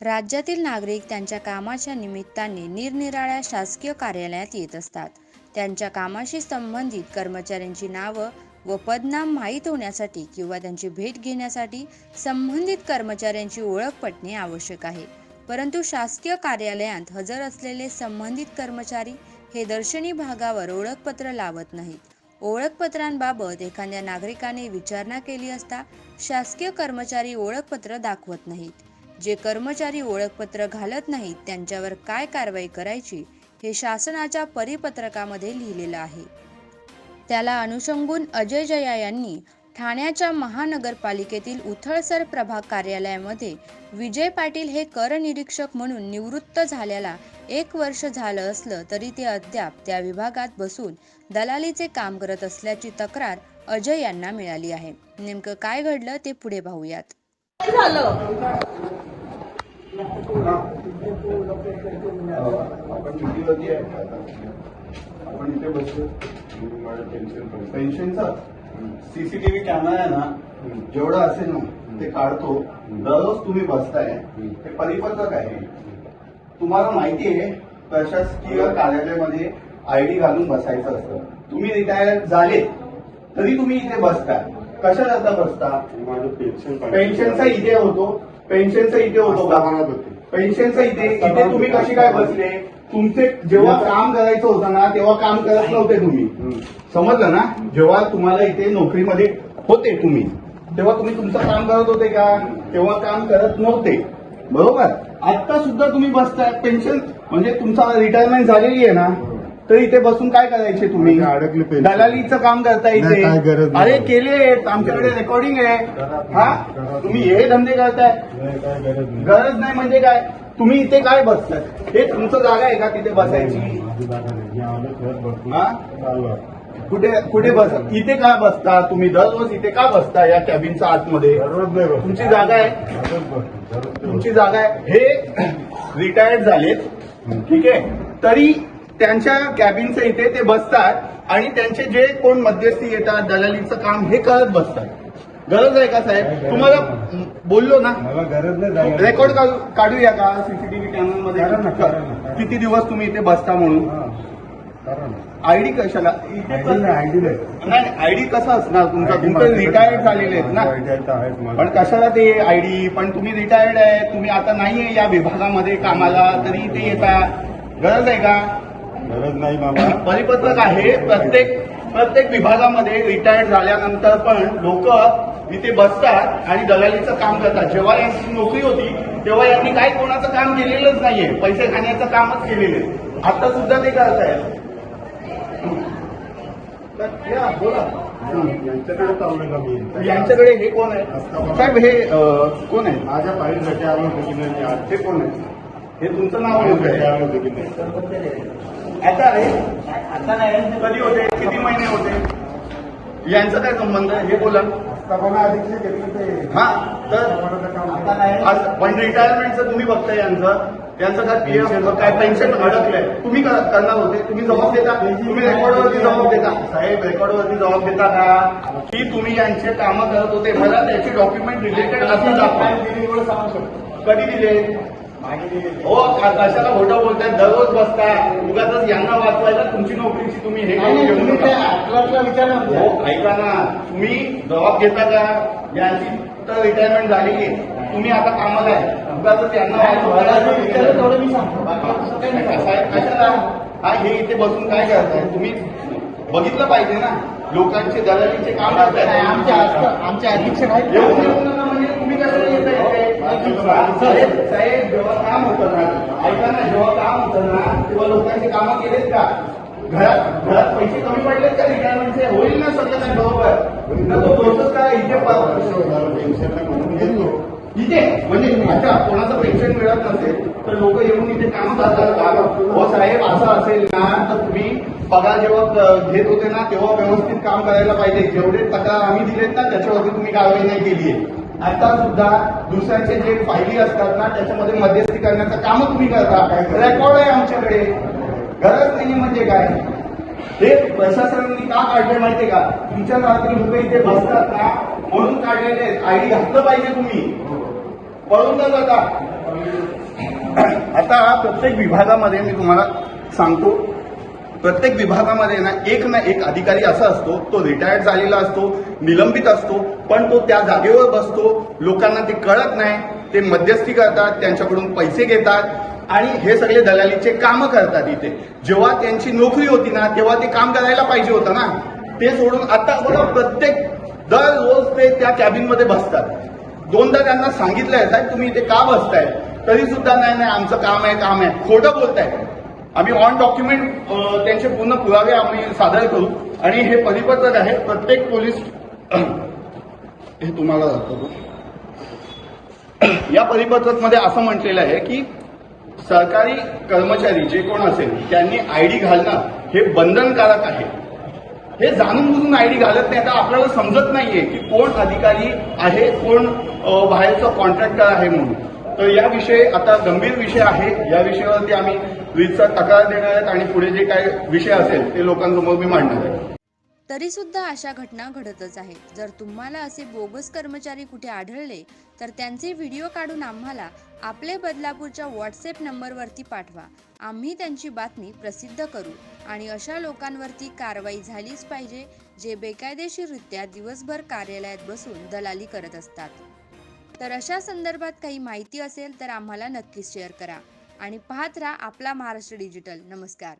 राज्यातील नागरिक त्यांच्या कामाच्या निमित्ताने निरनिराळ्या शासकीय कार्यालयात येत असतात. त्यांच्या कामाशी संबंधित कर्मचाऱ्यांची नावं व पदनाम माहीत होण्यासाठी किंवा त्यांची भेट घेण्यासाठी संबंधित कर्मचाऱ्यांची ओळख पटणे आवश्यक आहे. परंतु शासकीय कार्यालयात हजर असलेले संबंधित कर्मचारी हे दर्शनी भागावर ओळखपत्र लावत नाहीत. ओळखपत्रांबाबत एखाद्या नागरिकाने विचारणा केली असता शासकीय कर्मचारी ओळखपत्र दाखवत नाहीत. जे कर्मचारी ओळखपत्र घालत नाहीत त्यांच्यावर काय कारवाई करायची हे शासनाच्या परिपत्रकामध्ये लिहिलेलं आहे. त्याला अनुषंगून अजय जया यांनी ठाण्याच्या महानगरपालिकेतील उथळसर प्रभाग कार्यालयामध्ये विजय पाटील हे करनिरीक्षक म्हणून निवृत्त झाल्याला एक वर्ष झालं असलं तरी ते अद्याप त्या विभागात बसून दलालीचे काम करत असल्याची तक्रार अजय यांना मिळाली आहे. नेमकं काय घडलं ते पुढे पाहूयात. आपण आहे? आपण इथे बसलो. माझं सीसीटीव्ही कॅमेरा आहे ना जेवढं असेल ना ते काढतो. दररोज तुम्ही बसताय. ते परिपत्रक आहे. तुम्हाला माहिती आहे प्रशासकीय कार्यालयामध्ये आयडी घालून बसायचं असतं. तुम्ही रिटायर झाले तरी तुम्ही इथे बसताय कशा करता बसता? माझं पेन्शन पेन्शनचा इथे होतो. पेन्शनचा इथे होतो. का पेन्शनचं इथे इथे तुम्ही कशी काय बसले? तुमचे जेव्हा काम करायचं होतं ना तेव्हा काम करत नव्हते तुम्ही. समजलं ना? जेव्हा तुम्हाला इथे नोकरीमध्ये होते तुम्ही तेव्हा तुम्ही तुमचं काम करत होते का? तेव्हा काम करत नव्हते. बरोबर? आता सुद्धा तुम्ही बसताय. पेन्शन म्हणजे तुमचा रिटायरमेंट झालेली आहे ना. तर इथे बसून काय करायचे तुम्ही? म्हणजे अडकले. दलालीचं काम करता इथे. काय गरज नाही. अरे केले आमच्याकडे रेकॉर्डिंग आहे. हा? तुम्ही हे धंदे करताय. नाही, काय गरज नाही गरज नाही म्हणजे काय? तुम्ही इथे काय बसताय? हे तुमचं जागा आहे का तिथे बसायची? माझी जागा नाही. मी आलो खेळत बसतो हा? चालू आहे. कुठे कुठे बस? इथे का बसता तुम्ही? दररोज इथे का बसता या कॅबिनच्या आतमध्ये? दररोज नाही बसतो. तुमची जागा आहे. दररोज. दररोज तुमची जागा आहे. हे रिटायर्ड झालेत. ठीक आहे. तरी त्यांच्या कॅबिनचं इथे ते बसतात आणि त्यांचे जे कोण मध्यस्थी येतात दलालीचं काम हे करत बसतात. गरज आहे का साहेब? तुम्हाला बोललो ना? गरज नाही. रेकॉर्ड काढू- काढूया का? सीसीटीव्ही कॅमेरामध्ये. किती दिवस तुम्ही इथे बसता म्हणून. आयडी कशाला? आयडी नाही, आयडी कसा असणार? तुमचा तुमचं रिटायर्ड झालेले आहेत ना. पण कशाला ते आयडी पण तुम्ही रिटायर्ड आहे. तुम्ही आता नाहीये या विभागामध्ये. कामाला तरी इथे येता. गरज आहे का? गरज नाही बाबा. परिपत्रक आहे प्रत्येक प्रत्येक विभागामध्ये रिटायर्ड झाल्यानंतर पण लोक इथे बसतात आणि दलालीचं काम करतात. जेव्हा यांची नोकरी होती तेव्हा यांनी काही कोणाचं काम केलेलंच नाहीये. पैसे खाण्याचं कामच केलेले आता सुद्धा ते या, बोला. यांच्याकडे मी यांच्याकडे हे कोण आहे साहेब हे कोण आहे माझ्या फाईलसाठी आलो होतो की नाही? आज हे कोण आहे हे तुमचं नाव आहे. आलो होतो की नाही? आता आहे आता नाही कधी होते? किती महिने होते? यांचा काय संबंध? आहे हे बोला. हा तर आम्हाला काम आता नाही आज पण रिटायरमेंटचं तुम्ही बघताय यांचं. यांचं काय पीएफ काय पेन्शन अडकलंय. तुम्ही कर- करणार होते. तुम्ही जबाब देता. तुम्ही रेकॉर्डवरती जबाब देता. साहेब रेकॉर्डवरती जबाब देता का? की तुम्ही यांचे कामं करत होते. मला त्याचे डॉक्युमेंट रिलेटेड असं दाखवा. कधी दिले? हो का- कशाला खोटं बोलताय दररोज बसताय. उगाच यांना वाचवायला तुमची नोकरीची तुम्ही हे नका. हो ऐका ना. तुम्ही जबाब घेता का? यांची तर रिटायरमेंट झालेली आहे तुम्ही आता कामाला आहे. उगाच यांना कशाला? हा हे इथे बसून काय करताय? तुम्ही बघितलं पाहिजे ना. लोकांचे दलालीचे काम करताय. आमचे अधीक्षक आहेत येऊन येऊन नका म्हणजे तुम्ही कशाला येताय इथे? साहेब जेव्हा काम होतं ना ऐका ना जेव्हा काम होतं ना तेव्हा लोकांची कामं केलेत का घरात घरात पैसे कमी पडलेत का रिटायरमेंटचे होईल ना सगळ्यांना बरोबर ना तो प्रोसेस काय इथे पेन्शन म्हणून इथे म्हणजे अच्छा कोणाचं पेन्शन मिळत नसेल तर लोक येऊन इथे काम करतात का हो साहेब असं असेल ना तर तुम्ही पगार जेव्हा घेत होते ना तेव्हा व्यवस्थित काम करायला पाहिजे जेवढे तक्रार आम्ही दिलेत ना त्याच्यावरती तुम्ही कारवाई नाही केली आहे. आता सुद्धा दुसऱ्यांचे जे फायली असतात ना त्याच्यामध्ये मध्यस्थी करण्याचं काम तुम्ही करता. रेकॉर्ड आहे आमच्याकडे. गरज नाही म्हणजे काय? हे प्रशासनाने का काढले माहितीये का? तुमच्या रात्री लोक इथे बसतात ना म्हणून काढलेले आहेत. आयडी घातलं पाहिजे तुम्ही. पळून न जाता. आता प्रत्येक विभागामध्ये मी तुम्हाला सांगतो. प्रत्येक विभागामध्ये ना एक ना एक अधिकारी असा असतो तो रिटायर्ड झालेला असतो निलंबित असतो पण तो त्या जागेवर बसतो लोकांना ते कळत नाही ते मध्यस्थी करतात त्यांच्याकडून पैसे घेतात आणि हे सगळे दलालीचे कामं करतात इथे. जेव्हा त्यांची नोकरी होती ना तेव्हा ते काम करायला पाहिजे होतं ना. ते सोडून आता बघा प्रत्येक दररोज ते त्या कॅबिनमध्ये बसतात. दोनदा त्यांना सांगितलंय साहेब तुम्ही इथे का बसताय? तरी सुद्धा नाही नाही आमचं काम आहे काम आहे. खोटं बोलताय आम्ही ऑन डॉक्युमेंट त्यांचे पूर्ण पुरावे आम्ही सादर करू. आणि हे परिपत्रक आहे प्रत्येक पोलीस हे तुम्हाला दाखवतो. या परिपत्रकमध्ये असं म्हटलेलं आहे की सरकारी कर्मचारी जे कोण असेल त्यांनी आयडी घालणं हे बंधनकारक आहे. हे जाणून बुजून आयडी घालत नाही. आता आपल्याला समजत नाहीये की कोण अधिकारी आहे कोण बाहेरचा कॉन्ट्रॅक्टर आहे म्हणून. तर या विषय आता गंभीर विषय आहे. या विषयावरती आम्ही वीजचा तक्रार देणार आहेत आणि पुढे जे काही विषय असेल ते लोकांसमोर मी मांडणार आहे. तरी सुद्धा अशा घटना घडतच आहेत. जर तुम्हाला असे बोगस कर्मचारी कुठे आढळले तर त्यांचे व्हिडिओ काढून आम्हाला आपले बदलापूरच्या व्हॉट्सअप नंबरवरती पाठवा. आम्ही त्यांची बातमी प्रसिद्ध करू आणि अशा लोकांवरती कारवाई झालीच पाहिजे जे बेकायदेशीररित्या दिवसभर कार्यालयात बसून दलाली करत असतात. तर अशा संदर्भात काही माहिती असेल तर आम्हाला नक्कीच शेअर करा. आणि पाहत राहा आपला महाराष्ट्र डिजिटल. नमस्कार.